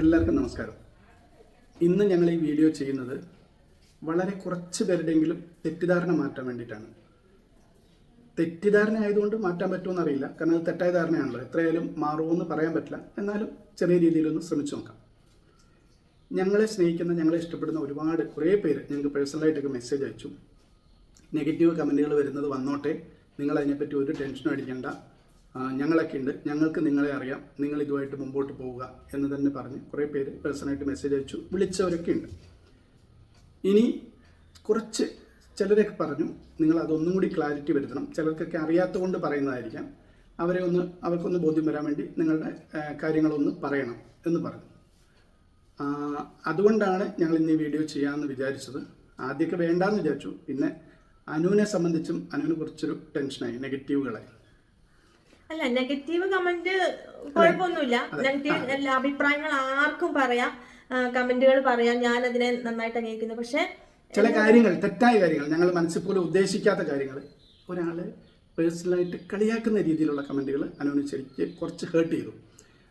എല്ലാവർക്കും നമസ്കാരം. ഇന്ന് ഞങ്ങൾ ഈ വീഡിയോ ചെയ്യുന്നത് വളരെ കുറച്ച് പേരുടെയെങ്കിലും തെറ്റിദ്ധാരണ മാറ്റാൻ വേണ്ടിയിട്ടാണ്. തെറ്റിദ്ധാരണ ആയതുകൊണ്ട് മാറ്റാൻ പറ്റുമെന്ന് അറിയില്ല. കാരണം അത് തെറ്റായ ധാരണയാണല്ലോ. എത്രയായാലും മാറുമെന്ന് പറയാൻ പറ്റില്ല. എന്നാലും ചെറിയ രീതിയിലൊന്ന് ശ്രമിച്ചു നോക്കാം. ഞങ്ങളെ സ്നേഹിക്കുന്ന ഞങ്ങളെ ഇഷ്ടപ്പെടുന്ന ഒരുപാട് കുറേ പേര് ഞങ്ങൾക്ക് പേഴ്സണലായിട്ടൊക്കെ മെസ്സേജ് അയച്ചു. നെഗറ്റീവ് കമന്റുകൾ വരുന്നത് വന്നോട്ടെ. നിങ്ങൾ അതിനെപ്പറ്റി ഒരു ടെൻഷനും അടിക്കേണ്ട. ഞങ്ങളൊക്കെ ഉണ്ട്. ഞങ്ങൾക്ക് നിങ്ങളെ അറിയാം. നിങ്ങൾ ഇതുമായിട്ട് മുമ്പോട്ട് പോവുക എന്ന് തന്നെ പറഞ്ഞ് കുറേ പേര് പേഴ്സണായിട്ട് മെസ്സേജ് അയച്ചു. വിളിച്ചവരൊക്കെ ഉണ്ട്. ഇനി കുറച്ച് ചിലരൊക്കെ പറഞ്ഞു നിങ്ങൾ അതൊന്നും കൂടി ക്ലാരിറ്റി വരുത്തണം. ചിലർക്കൊക്കെ അറിയാത്ത കൊണ്ട് പറയുന്നതായിരിക്കാം. അവരെ ഒന്ന് അവർക്കൊന്ന് ബോധ്യം വരാൻ വേണ്ടി നിങ്ങളുടെ കാര്യങ്ങളൊന്ന് പറയണം എന്ന് പറഞ്ഞു. അതുകൊണ്ടാണ് ഞങ്ങൾ ഇന്ന് ഈ വീഡിയോ ചെയ്യാമെന്ന് വിചാരിച്ചത്. ആദ്യമൊക്കെ വേണ്ടാന്ന് വിചാരിച്ചു. പിന്നെ അനുവിനെ സംബന്ധിച്ചും അനുവിന് കുറച്ചൊരു ടെൻഷനായി നെഗറ്റീവുകളായി. അല്ല നെഗറ്റീവ് കമന്റ് കുഴപ്പമൊന്നുമില്ല. നെഗറ്റീവ് എല്ലാ അഭിപ്രായങ്ങൾ ആർക്കും പറയാം. കമന്റുകൾ പറയാം. ഞാൻ അതിനെ നന്നായിട്ട് അംഗീകരിക്കുന്നു. പക്ഷെ ചില കാര്യങ്ങൾ തെറ്റായ കാര്യങ്ങൾ ഞങ്ങൾ മനസ്സിൽ പോലും ഉദ്ദേശിക്കാത്ത കാര്യങ്ങൾ ഒരാൾ പേഴ്സണലായിട്ട് കളിയാക്കുന്ന രീതിയിലുള്ള കമന്റുകൾ അനുവിന് ശരിക്ക് കുറച്ച് ഹേർട്ട് ചെയ്തു.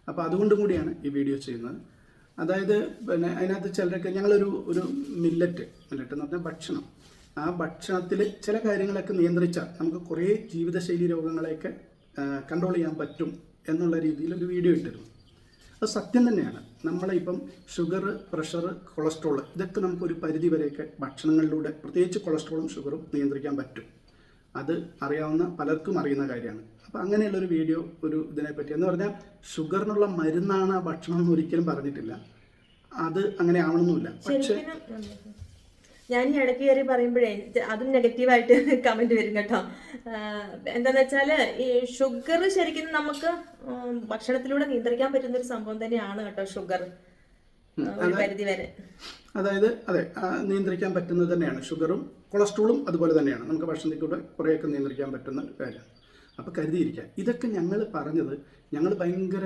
അപ്പോൾ അതുകൊണ്ടും കൂടിയാണ് ഈ വീഡിയോ ചെയ്യുന്നത്. അതായത് പിന്നെ അതിനകത്ത് ചിലരൊക്കെ ഞങ്ങളൊരു ഒരു മില്ലറ്റ് മില്ലറ്റ് എന്ന് പറഞ്ഞാൽ ഭക്ഷണം. ആ ഭക്ഷണത്തിൽ ചില കാര്യങ്ങളൊക്കെ നിയന്ത്രിച്ചാൽ നമുക്ക് കുറേ ജീവിതശൈലി രോഗങ്ങളെയൊക്കെ കൺട്രോൾ ചെയ്യാൻ പറ്റും എന്നുള്ള രീതിയിൽ ഒരു വീഡിയോ ഇട്ടിരുന്നു. അത് സത്യം തന്നെയാണ്. നമ്മളെ ഇപ്പം ഷുഗർ പ്രഷർ കൊളസ്ട്രോൾ ഇതൊക്കെ നമുക്ക് ഒരു പരിധി ഭക്ഷണങ്ങളിലൂടെ പ്രത്യേകിച്ച് കൊളസ്ട്രോളും ഷുഗറും നിയന്ത്രിക്കാൻ പറ്റും. അത് അറിയാവുന്ന പലർക്കും അറിയുന്ന കാര്യമാണ്. അപ്പം അങ്ങനെയുള്ളൊരു വീഡിയോ ഒരു ഇതിനെപ്പറ്റി എന്ന് പറഞ്ഞാൽ ഷുഗറിനുള്ള മരുന്നാണ് ഭക്ഷണം എന്ന് ഒരിക്കലും പറഞ്ഞിട്ടില്ല. അത് അങ്ങനെ ആവണമെന്നില്ല പക്ഷേ ഞാൻ ഈ ഇടയ്ക്ക് കയറി പറയുമ്പോഴേ അതും നെഗറ്റീവായിട്ട് കമന്റ് വരും കേട്ടോ. എന്താന്ന് വെച്ചാൽ ഈ ഷുഗർ ശരിക്കും നമുക്ക് ഭക്ഷണത്തിലൂടെ നിയന്ത്രിക്കാൻ പറ്റുന്ന ഒരു സംഭവം തന്നെയാണ് കേട്ടോ ഷുഗർ പരിധി വരെ. അതായത് അതെ നിയന്ത്രിക്കാൻ പറ്റുന്നത് തന്നെയാണ്. ഷുഗറും കൊളസ്ട്രോളും അതുപോലെ തന്നെയാണ്. നമുക്ക് ഭക്ഷണത്തിലൂടെ കുറേയൊക്കെ നിയന്ത്രിക്കാൻ പറ്റുന്ന ഒരു കാര്യമാണ് അപ്പോൾ കരുതിയിരിക്കുക ഇതൊക്കെ ഞങ്ങൾ പറഞ്ഞത് ഞങ്ങൾ ഭയങ്കര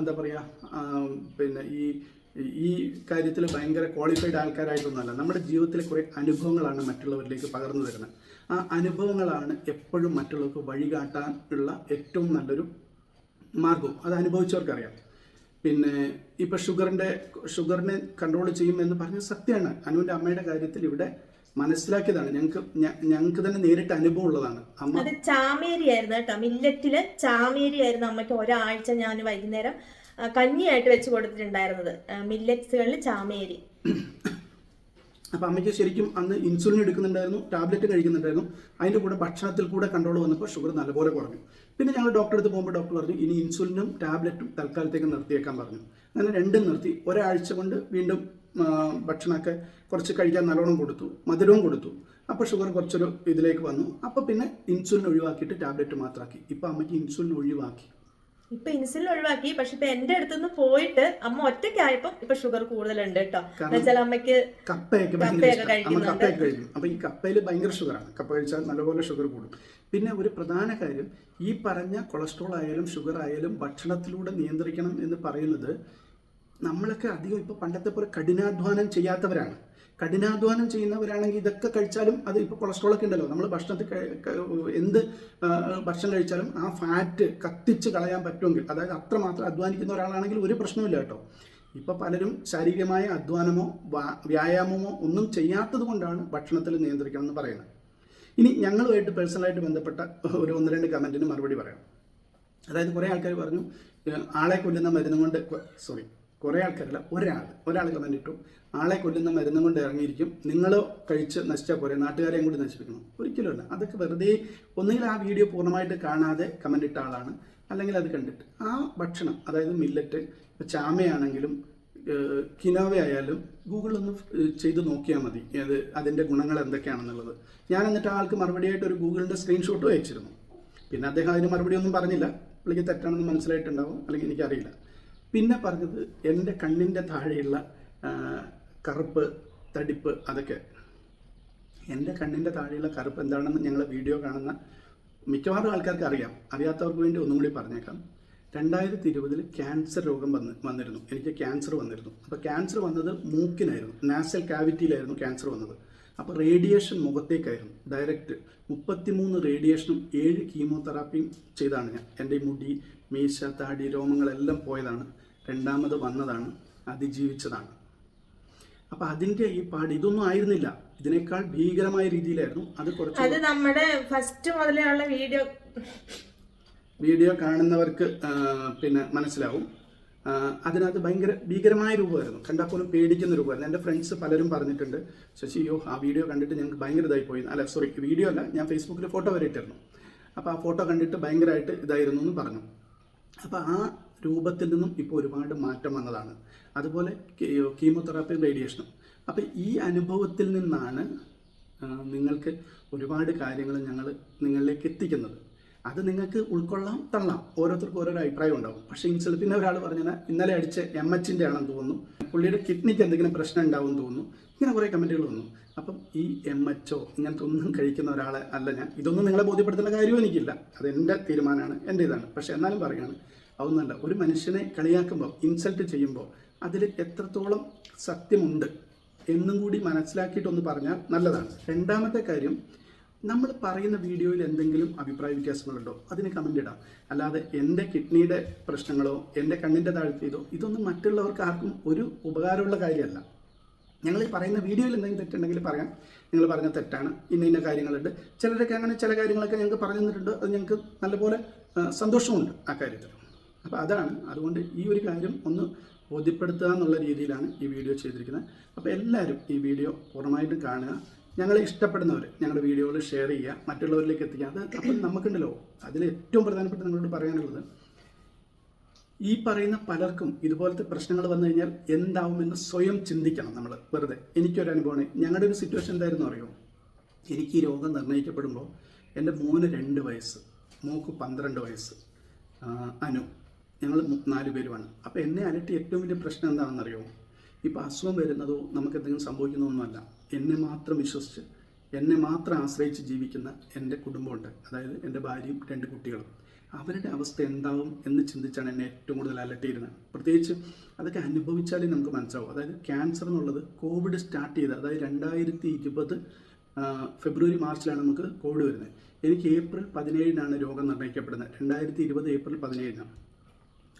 എന്താ പറയുക പിന്നെ ഈ ഈ കാര്യത്തിൽ ഭയങ്കര ക്വാളിഫൈഡ് ആൾക്കാരായിട്ടൊന്നുമല്ല. നമ്മുടെ ജീവിതത്തിലെ കുറേ അനുഭവങ്ങളാണ് മറ്റുള്ളവരിലേക്ക് പകർന്നു തരുന്നത്. ആ അനുഭവങ്ങളാണ് എപ്പോഴും മറ്റുള്ളവർക്ക് വഴികാട്ടാൻ ഉള്ള ഏറ്റവും നല്ലൊരു മാർഗവും അത് അനുഭവിച്ചവർക്കറിയാം. പിന്നെ ഇപ്പൊ ഷുഗറിന്റെ ഷുഗറിനെ കൺട്രോൾ ചെയ്യുമെന്ന് പറഞ്ഞ സത്യമാണ്. അനുവിന്റെ അമ്മയുടെ കാര്യത്തിൽ ഇവിടെ മനസ്സിലാക്കിയതാണ്. ഞങ്ങൾക്ക് ഞങ്ങൾക്ക് തന്നെ നേരിട്ട് അനുഭവം ഉള്ളതാണ്. അമ്മ അത് ചാമേരി ആയിരുന്നു കേട്ടോ. മില്ലറ്റിൽ ചാമേരി ആയിരുന്നു അമ്മയ്ക്ക് ഒരാഴ്ച ഞാൻ വൈകുന്നേരം. കഞ്ഞിയായിട്ട് വെച്ച് കൊടുത്തിട്ടുണ്ടായിരുന്നത്. മില്ലറ്റ്സുകളിൽ ചാമേരി. അപ്പൊ അമ്മയ്ക്ക് ശരിക്കും അന്ന് ഇൻസുലിൻ എടുക്കുന്നുണ്ടായിരുന്നു ടാബ്ലറ്റ് കഴിക്കുന്നുണ്ടായിരുന്നു. അതിന്റെ കൂടെ ഭക്ഷണത്തിൽ കൂടെ കൺട്രോൾ വന്നപ്പോൾ ഷുഗർ നല്ലപോലെ കുറഞ്ഞു. പിന്നെ ഞങ്ങൾ ഡോക്ടറെ അടുത്ത് പോകുമ്പോൾ ഡോക്ടർ പറഞ്ഞു ഇനി ഇൻസുലിനും ടാബ്ലറ്റും തൽക്കാലത്തേക്ക് നിർത്തിയേക്കാൻ പറഞ്ഞു. അങ്ങനെ രണ്ടും നിർത്തി. ഒരാഴ്ച കൊണ്ട് വീണ്ടും ഭക്ഷണമൊക്കെ കുറച്ച് കഴിക്കാൻ നല്ലോണം കൊടുത്തു മധുരവും കൊടുത്തു. അപ്പോൾ ഷുഗർ കുറച്ചൊരു ഇതിലേക്ക് വന്നു. അപ്പോൾ പിന്നെ ഇൻസുലിൻ ഒഴിവാക്കിയിട്ട് ടാബ്ലറ്റ് മാത്രമാക്കി. ഇപ്പോൾ അമ്മയ്ക്ക് ഇൻസുലിൻ ഒഴിവാക്കി. ഇപ്പൊ ഇൻസുലിൻ ഒഴിവാക്കി. പക്ഷെ ഇപ്പൊ എന്റെ അടുത്തുനിന്ന് പോയിട്ട് അമ്മ ഒറ്റയ്ക്കായപ്പോ ഇപ്പൊ ഷുഗർ കൂടുതലുണ്ട് കേട്ടോ എന്നുവെച്ചാൽ അമ്മയ്ക്ക് കപ്പയൊക്കെ. കപ്പയൊക്കെ കഴിക്കും. അപ്പൊ ഈ കപ്പയിൽ ഭയങ്കര ഷുഗറാണ് കപ്പ കഴിച്ചാൽ നല്ലപോലെ ഷുഗർ കൂടും. പിന്നെ ഒരു പ്രധാന കാര്യം ഈ പറഞ്ഞ കൊളസ്ട്രോൾ ആയാലും ഷുഗർ ആയാലും ഭക്ഷണത്തിലൂടെ നിയന്ത്രിക്കണം എന്ന് പറയുന്നത് നമ്മളൊക്കെ അധികം ഇപ്പൊ പണ്ടത്തെ പോലെ കഠിനാധ്വാനം ചെയ്യാത്തവരാണ്. കഠിനാധ്വാനം ചെയ്യുന്നവരാണെങ്കിൽ ഇതൊക്കെ കഴിച്ചാലും അത് ഇപ്പോൾ കൊളസ്ട്രോൾ ഒക്കെ ഉണ്ടല്ലോ. നമ്മൾ ഭക്ഷണത്തിൽ എന്ത് ഭക്ഷണം കഴിച്ചാലും ആ ഫാറ്റ് കത്തിച്ച് കളയാൻ പറ്റുമെങ്കിൽ അതായത് അത്രമാത്രം അധ്വാനിക്കുന്ന ഒരാളാണെങ്കിൽ ഒരു പ്രശ്നമില്ല കേട്ടോ. ഇപ്പൊ പലരും ശാരീരികമായ അധ്വാനമോ വ്യായാമമോ ഒന്നും ചെയ്യാത്തത് കൊണ്ടാണ് ഭക്ഷണത്തിൽ നിയന്ത്രിക്കണം എന്ന് പറയുന്നത്. ഇനി ഞങ്ങളുമായിട്ട് പേഴ്സണലായിട്ട് ബന്ധപ്പെട്ട ഒരു ഒന്ന് രണ്ട് കമന്റിന് മറുപടി പറയാം. അതായത് കുറേ ആൾക്കാർ പറഞ്ഞു ആളെ കൊല്ലുന്ന മരുന്നും കൊണ്ട് സോറി കുറേ ആൾക്കാരല്ല ഒരാൾ. ഒരാൾ കമന്റ് ഇട്ടു. ആളെ കൊല്ലുന്ന മരുന്നും കൊണ്ട് ഇറങ്ങിയിരിക്കും. നിങ്ങളോ കഴിച്ച് നശിച്ചാൽ പോരെ നാട്ടുകാരെയും കൂടി നശിപ്പിക്കണം. ഒരിക്കലുമല്ല അതൊക്കെ വെറുതെ ഒന്നുകിൽ ആ വീഡിയോ പൂർണമായിട്ട് കാണാതെ കമന്റ് ഇട്ട ആളാണ്. അല്ലെങ്കിൽ അത് കണ്ടിട്ട്. ആ ഭക്ഷണം അതായത് മില്ലറ്റ് ചാമയാണെങ്കിലും കിനോവ ആയാലും ഗൂഗിളൊന്ന് ചെയ്ത് നോക്കിയാൽ മതി. അത് അതിന്റെ ഗുണങ്ങൾ എന്തൊക്കെയാണെന്നുള്ളത്. ഞാൻ എന്നിട്ട് ആൾക്ക് മറുപടിയായിട്ട് ഒരു ഗൂഗിളിന്റെ സ്ക്രീൻഷോട്ടും അയച്ചിരുന്നു. പിന്നെ അദ്ദേഹം അതിന് മറുപടി ഒന്നും പറഞ്ഞില്ല. പുള്ളിക്ക് തെറ്റാണെന്ന് മനസ്സിലായിട്ടുണ്ടാവും. അല്ലെങ്കിൽ എനിക്കറിയില്ല. പിന്നെ പറഞ്ഞത് എന്റെ കണ്ണിന്റെ താഴെയുള്ള കറുപ്പ് തടിപ്പ് അതൊക്കെ. എന്റെ കണ്ണിന്റെ താഴെയുള്ള കറുപ്പ് എന്താണെന്ന് ഞങ്ങൾ വീഡിയോ കാണുന്ന മിക്കവാറും ആൾക്കാർക്ക് അറിയാം. അറിയാത്തവർക്ക് വേണ്ടി ഒന്നും കൂടി പറഞ്ഞേക്കാം. രണ്ടായിരത്തി ഇരുപതിൽ ക്യാൻസർ രോഗം വന്ന് വന്നിരുന്നു. എനിക്ക് ക്യാൻസർ വന്നിരുന്നു. അപ്പോൾ ക്യാൻസർ വന്നത് മൂക്കിനായിരുന്നു. നാസൽ കാവിറ്റിയിലായിരുന്നു ക്യാൻസർ വന്നത്. അപ്പോൾ റേഡിയേഷൻ മുഖത്തേക്കായിരുന്നു. ഡയറക്റ്റ് മുപ്പത്തിമൂന്ന് റേഡിയേഷനും ഏഴ് കീമോതെറാപ്പിയും ചെയ്താണ് ഞാൻ. എന്റെ മുടി മീശ താടി രോമങ്ങളെല്ലാം പോയതാണ്. രണ്ടാമത് വന്നതാണ് അതിജീവിച്ചതാണ്. അപ്പൊ അതിന്റെ ഈ പാട് ഇതൊന്നും ആയിരുന്നില്ല. ഇതിനേക്കാൾ ഭീകരമായ രീതിയിലായിരുന്നു അത് കുറച്ച് അത് നമ്മുടെ ഫസ്റ്റ് മുതലേ വീഡിയോ. വീഡിയോ കാണുന്നവർക്ക് പിന്നെ മനസ്സിലാവും. അതിനകത്ത് ഭയങ്കര ഭീകരമായ രൂപമായിരുന്നു. കണ്ടാൽ പോലും പേടിക്കുന്ന രൂപമായിരുന്നു. എന്റെ ഫ്രണ്ട്സ് പലരും പറഞ്ഞിട്ടുണ്ട് ശശി യോ ആ വീഡിയോ കണ്ടിട്ട് ഞങ്ങൾക്ക് ഭയങ്കര ഇതായി പോയി. അല്ല സോറി വീഡിയോ അല്ല ഞാൻ ഫേസ്ബുക്കിൽ ഫോട്ടോ വരെ ഇട്ടിരുന്നു അപ്പോൾ ആ ഫോട്ടോ കണ്ടിട്ട് ഭയങ്കരമായിട്ട് ഇതായിരുന്നു എന്ന് പറഞ്ഞു. അപ്പോൾ ആ രൂപത്തിൽ നിന്നും ഇപ്പോൾ ഒരുപാട് മാറ്റം വന്നതാണ്. അതുപോലെ കീമോതെറാപ്പി റേഡിയേഷനും. അപ്പോൾ ഈ അനുഭവത്തിൽ നിന്നാണ് നിങ്ങൾക്ക് ഒരുപാട് കാര്യങ്ങൾ ഞങ്ങൾ നിങ്ങളിലേക്ക് എത്തിക്കുന്നത്. അത് നിങ്ങൾക്ക് ഉൾക്കൊള്ളാം തള്ളാം. ഓരോരുത്തർക്കും ഓരോരോ അഭിപ്രായം ഉണ്ടാവും. പക്ഷേ ഇൻസുൽ പിന്നെ ഒരാൾ പറഞ്ഞാൽ ഇന്നലെ അടിച്ച എം എച്ചിന്റെ ആണെന്ന് തോന്നുന്നു. പുള്ളിയുടെ കിഡ്നിക്ക് എന്തെങ്കിലും പ്രശ്നം ഉണ്ടാവും തോന്നുന്നു. ഇങ്ങനെ കുറേ കമന്റുകൾ വന്നു. അപ്പം ഈ എം എച്ചോ ഇങ്ങനത്തെ ഒന്നും കഴിക്കുന്ന ഒരാളെ അല്ല ഞാൻ. ഇതൊന്നും നിങ്ങളെ ബോധ്യപ്പെടുത്തേണ്ട കാര്യവും എനിക്കില്ല. അത് എന്റെ തീരുമാനമാണ് എന്റെ ഇതാണ് പക്ഷേ എന്നാലും പറയുകയാണ് അതൊന്നല്ല ഒരു മനുഷ്യനെ കളിയാക്കുമ്പോൾ ഇൻസൾട്ട് ചെയ്യുമ്പോൾ അതിൽ എത്രത്തോളം സത്യമുണ്ട് എന്നും കൂടി മനസ്സിലാക്കിയിട്ടൊന്ന് പറഞ്ഞാൽ നല്ലതാണ്. രണ്ടാമത്തെ കാര്യം നമ്മൾ പറയുന്ന വീഡിയോയിൽ എന്തെങ്കിലും അഭിപ്രായ വ്യത്യാസങ്ങളുണ്ടോ? അതിന് കമന്റ് ഇടാം. അല്ലാതെ എന്റെ കിഡ്നിയുടെ പ്രശ്നങ്ങളോ എന്റെ കണ്ണിന്റെ താഴ്ത്തിയതോ ഇതൊന്നും മറ്റുള്ളവർക്ക് ആർക്കും ഒരു ഉപകാരമുള്ള കാര്യമല്ല. ഞങ്ങൾ പറയുന്ന വീഡിയോയിൽ എന്തെങ്കിലും തെറ്റുണ്ടെങ്കിൽ പറയാം. നിങ്ങൾ പറഞ്ഞ തെറ്റാണ്. ഇന്ന ഇന്ന കാര്യങ്ങളുണ്ട്. ചിലരൊക്കെ അങ്ങനെ ചില കാര്യങ്ങളൊക്കെ ഞങ്ങൾക്ക് പറഞ്ഞു തന്നിട്ടുണ്ട്. അത് ഞങ്ങൾക്ക് നല്ലപോലെ സന്തോഷമുണ്ട് ആ കാര്യത്തിൽ. അപ്പോൾ അതാണ്. അതുകൊണ്ട് ഈ ഒരു കാര്യം ഒന്ന് ബോധ്യപ്പെടുത്തുക എന്നുള്ള രീതിയിലാണ് ഈ വീഡിയോ ചെയ്തിരിക്കുന്നത്. അപ്പോൾ എല്ലാവരും ഈ വീഡിയോ പൂർണമായിട്ടും കാണുക. ഞങ്ങളെ ഇഷ്ടപ്പെടുന്നവർ ഞങ്ങളുടെ വീഡിയോകൾ ഷെയർ ചെയ്യുക. മറ്റുള്ളവരിലേക്ക് എത്തിക്കുക. അത് അപ്പം നമുക്കുണ്ടല്ലോ അതിൽ ഏറ്റവും പ്രധാനപ്പെട്ട നിങ്ങളോട് പറയാനുള്ളത് ഈ പറയുന്ന പലർക്കും ഇതുപോലത്തെ പ്രശ്നങ്ങൾ വന്നു കഴിഞ്ഞാൽ എന്താവുമെന്ന് സ്വയം ചിന്തിക്കണം നമ്മൾ. വെറുതെ. എനിക്കൊരു അനുഭവമാണ്. ഞങ്ങളുടെ ഒരു സിറ്റുവേഷൻ എന്തായിരുന്നു അറിയോ? എനിക്ക് ഈ രോഗം നിർണയിക്കപ്പെടുമ്പോൾ എന്റെ മോന് രണ്ട് വയസ്സ് മോക്ക് പന്ത്രണ്ട് വയസ്സ് അനു. ഞങ്ങൾ നാല് പേരുമാണ്. അപ്പോൾ എന്നെ അലട്ടി ഏറ്റവും വലിയ പ്രശ്നം എന്താണെന്നറിയോ? ഇപ്പോൾ അസുഖം വരുന്നതോ നമുക്ക് എന്തെങ്കിലും സംഭവിക്കുന്നതൊന്നുമല്ല. എന്നെ മാത്രം വിശ്വസിച്ച് എന്നെ മാത്രം ആശ്രയിച്ച് ജീവിക്കുന്ന എന്റെ കുടുംബമുണ്ട്. അതായത് എന്റെ ഭാര്യയും രണ്ട് കുട്ടികളും. അവരുടെ അവസ്ഥ എന്താവും എന്ന് ചിന്തിച്ചാണ് എന്നെ ഏറ്റവും കൂടുതൽ അലട്ടിയിരുന്നത്. പ്രത്യേകിച്ച് അതൊക്കെ അനുഭവിച്ചാലേ നമുക്ക് മനസ്സിലാവും. അതായത് ക്യാൻസർ എന്നുള്ളത് കോവിഡ് സ്റ്റാർട്ട് ചെയ്ത് അതായത് രണ്ടായിരത്തി ഇരുപത് ഫെബ്രുവരി മാർച്ചിലാണ് നമുക്ക് കോവിഡ് വരുന്നത്. എനിക്ക് ഏപ്രിൽ പതിനേഴിനാണ് രോഗം നിർണയിക്കപ്പെടുന്നത്. രണ്ടായിരത്തി ഇരുപത് ഏപ്രിൽ പതിനേഴിനാണ്.